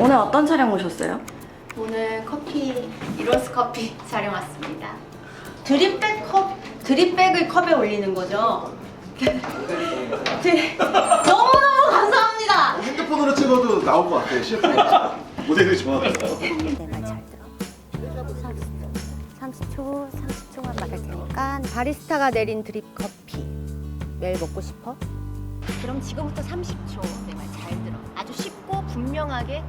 오늘 어떤 촬영 오셨어요? 오늘 커피 이로스 커피 촬영 왔습니다. 드립백 컵 드립백을 컵에 올리는 거죠. 네. 너무너무 감사합니다. 핸드폰으로 찍어도 나올 것 같아요. CF가 모델이 좋아서. 내말잘 들어. 30초, 30초만 말할 테니까 바리스타가 내린 드립 커피 매일 먹고 싶어? 그럼 지금부터 30초 내 말 잘 들어. 아주 쉽고 분명하게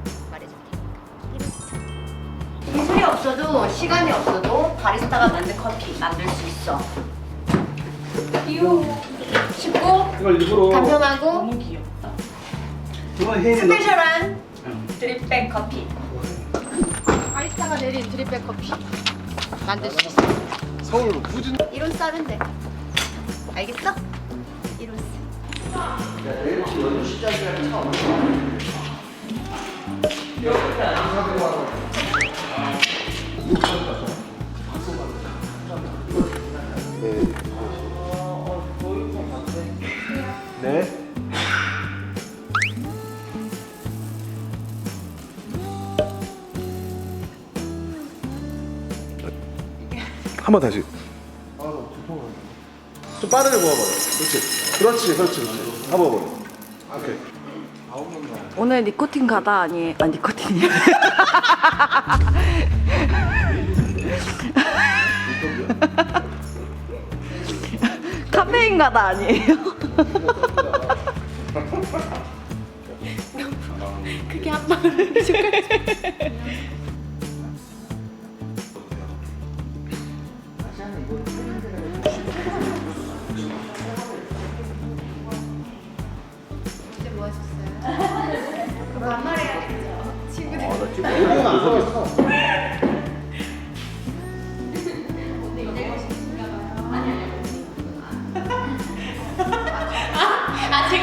없어도 시간이 없어도 바리스타가 만든 커피 만들 수 있어. 귀여워. 쉽고 이걸 일부러 간편하고 귀엽다. 이번 혜인이 스페셜한 드립백 커피. 바리스타가 내린 드립백 커피 만들 수 있어. 서울 후진 이론 쌀은데. 알겠어? 이론 쌀. 네. 한 번 다시. 좀 빠르게 모아봐요. 그렇지. 그렇지, 그렇지, 그렇지. 한번 모아. 오케이. 오늘 니코틴 가다 아니에요? 아 니코틴이 카 페인 가다 아니에요? 그게 한 방울 이제 뭐 하셨어요? 반말해야겠죠. 친구들. 아.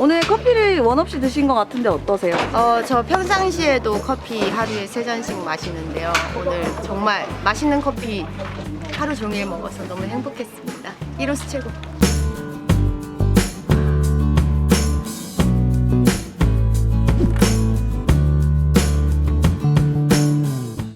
오늘 커피를 원 없이 드신 것 같은데 어떠세요? 어, 저 평상시에도 커피 하루에 세 잔씩 마시는데요. 오늘 정말 맛있는 커피 하루 종일 먹어서 너무 행복했습니다. 이로스 최고.